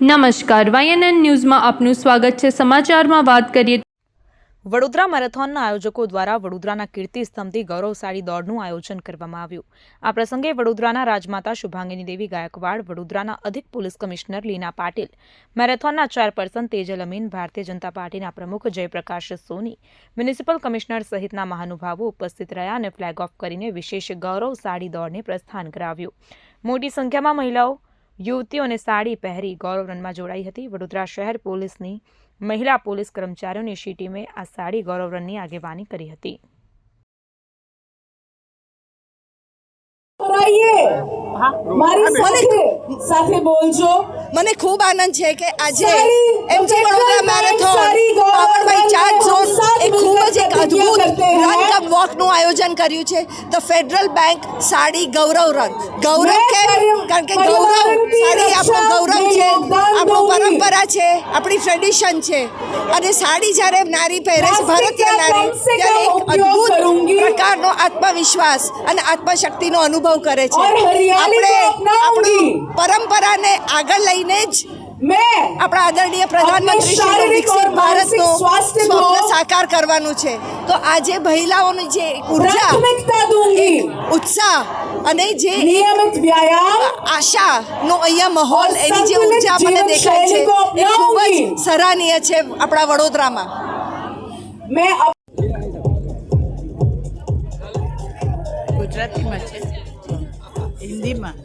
નમસ્કાર વાયએનએન ન્યૂઝમાં આપનું સ્વાગત છે. સમાચારમાં વાત કરીએ વડોદરા મેરેથોનના આયોજકો દ્વારા વડોદરાના કીર્તિ સ્તંભથી ગૌરવશાળી દોડનું આયોજન કરવામાં આવ્યું. આ પ્રસંગે વડોદરાના રાજમાતા શુભાંગીની દેવી, ગાયકવાડ, વડોદરાના અધિક પોલીસ કમિશનર લીના પાટીલ, મેરેથોનના ચેરપર્સન તેજલ અમીન, ભારતીય જનતા પાર્ટીના પ્રમુખ જયપ્રકાશ સોની, મ્યુનિસિપલ કમિશનર સહિતના મહાનુભાવો ઉપસ્થિત રહ્યા અને ફ્લેગ ઓફ કરીને વિશેષ ગૌરવશાળી દોડને પ્રસ્થાન કરાવ્યું. મોટી સંખ્યામાં મહિલાઓ યુવતીઓને સાડી પહેરી ગૌરવ રનમાં જોડાઈ હતી. વડોદરા શહેર પોલીસની મહિલા પોલીસ કર્મચારીઓની શી ટીમે આ સાડી ગૌરવ રનની આગેવાની કરી હતી. બોલાઈએ મારી સાથે સાથે બોલજો. મને ખૂબ આનંદ છે કે આજે MG Vadodara marathon power by zone એ ખૂબ જ એક અદ્ભુત રન કપ વોકનું આયોજન કર્યું છે. તો Federal Bank sari Gaurav run Gaurav કેમ કારણ કે ગૌરવ સાડી આપણો ગૌરવ છે. આપણો પરંપરા છે. આપણી ટ્રેડિશન છે. અને સાડી જ્યારે નારી પહેરે છે ભારતીય નારી ત્યારે એક અદ્ભુત પ્રકારનો આત્મવિશ્વાસ અને આત્મશક્તિનો અનુભવ કરે છે. આપણે આપણી પરંપરાને આગળ લઈને જ મેં આપણા આદરણીય પ્રધાનમંત્રી શ્રી વિકસિત ભારતનો સ્વપ્ન સાકાર કરવાનું છે. તો આજે મહિલાઓની જે ઊર્જા ઉત્સાહ અને જે નિયમિત વ્યાયામ આશાનો અહીંયા માહોલ એની જે ઊર્જા મને દેખાય છે એ ખૂબ જ સરાહનીય છે આપણા વડોદરામાં. મેં ગુજરાતીમાં છે. હિન્દીમાં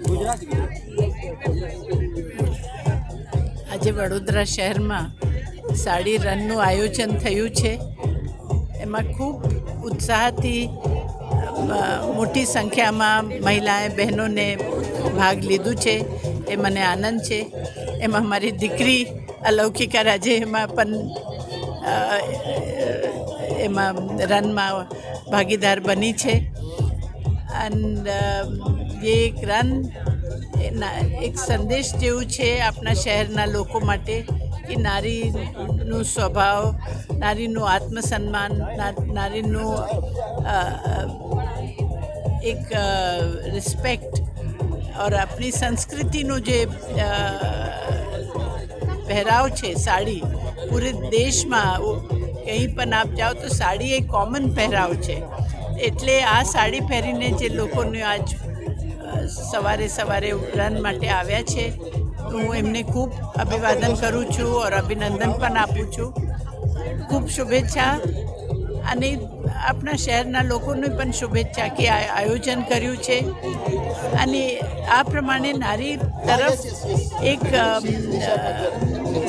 આજે વડોદરા શહેરમાં સાડી રનનું આયોજન થયું છે. એમાં ખૂબ ઉત્સાહથી મોટી સંખ્યામાં મહિલાએ બહેનોને ભાગ લીધું છે. એ મને આનંદ છે. એમાં મારી દીકરી અલૌકિકા રાજે એમાં પણ એમાં રનમાં ભાગીદાર બની છે. એન્ડ જે એક રન એક સંદેશ જેવું છે આપણા શહેરના લોકો માટે કે નારીનું સ્વભાવ, નારીનું આત્મસન્માન નારીનું એક રિસ્પેક્ટ ઓર આપણી સંસ્કૃતિનું જે પહેરાવ છે સાડી, પૂરે દેશમાં કંઈ પણ આપ જાઓ તો સાડી એ કોમન પહેરાવ છે. એટલે આ સાડી પહેરીને જે લોકોને આજ સવારે સવારે રન માટે આવ્યા છે, હું એમને ખૂબ અભિવાદન કરું છું ઓર અભિનંદન પણ આપું છું. ખૂબ શુભેચ્છા. અને આપણા શહેરના લોકોને પણ શુભેચ્છા કે આયોજન કર્યું છે. અને આ પ્રમાણે નારી તરફ એક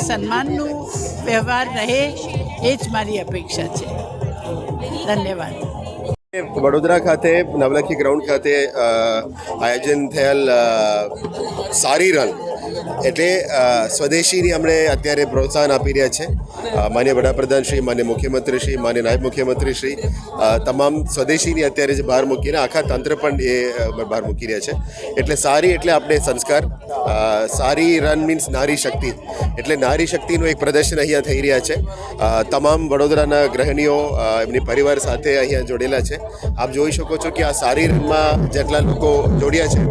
સન્માનનું વ્યવહાર રહે, એ જ મારી અપેક્ષા છે. ધન્યવાદ. વડોદરા ખાતે નવલખી ગ્રાઉન્ડ ખાતે આયોજન થયેલ સારી રન એટલે સ્વદેશીની અમને અત્યારે પ્રોત્સાહન આપી રહ્યા છે. માન્ય વડાપ્રધાન શ્રી, માન્ય મુખ્યમંત્રી શ્રી, માન્ય નાયબ મુખ્યમંત્રી શ્રી તમામ સ્વદેશીની અત્યારે જે બહાર મૂકીને આખા તંત્ર પણ એ બહાર મૂકી રહ્યા છે. એટલે સારી, એટલે આપણે સંસ્કાર સારી રન મીન્સ નારી શક્તિ. એટલે નારી શક્તિનું એક પ્રદર્શન અહીંયા થઈ રહ્યા છે. તમામ વડોદરાના ગૃહિણીઓ એમની પરિવાર સાથે અહીંયા જોડેલા છે. આપ જોઈ શકો છો કે આ સારી રનમાં જેટલા લોકો જોડ્યા છે,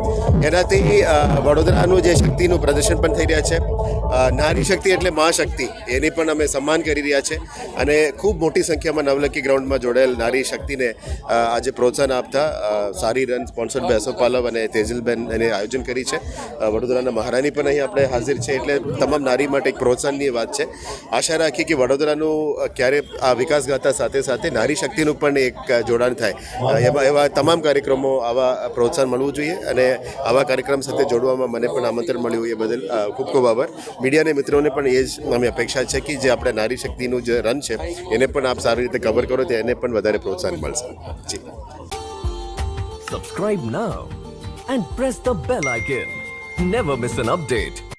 એનાથી વડોદરાનું જે શક્તિનું પ્રદર્શન પણ થઈ રહ્યા છે. નારી શક્તિ એટલે મા શક્તિ, એની પણ અમે સન્માન કરી રહ્યા છે અને ખૂબ મોટી સંખ્યામાં નવલકી ગ્રાઉન્ડમાં જોડાયેલ નારી શક્તિને આજે પ્રોત્સાહન આપતા સારી રન સ્પોન્સર્ડ અશોક પાલવ અને તેજલબેન એને આયોજન કરી છે. વડોદરાના મહારાણી પણ અહીં આપણે હાજર છે એટલે તમામ નારી માટે એક પ્રોત્સાહનની વાત છે. આશા રાખીએ કે વડોદરાનું ક્યારે આ વિકાસ ગાથા સાથે સાથે નારી શક્તિનું પણ એક જોડાણ થાય. એવા એવા તમામ કાર્યક્રમો આવા પ્રોત્સાહન મળવું જોઈએ અને આવા કાર્યક્રમ સાથે જોડવામાં મને પણ આમંત્રણ મળ્યું. એ બદલ ખૂબ ખૂબ આભાર. મીડિયાને મિત્રોને પણ એ જ અમે અપેક્ષા છે કે જે આપણે નારી શક્તિનું જે રન છે, એને પણ આપ સારી રીતે કવર કરો તો એને પણ વધારે પ્રોત્સાહન મળશે. જી. Subscribe now and press the bell icon never miss an update.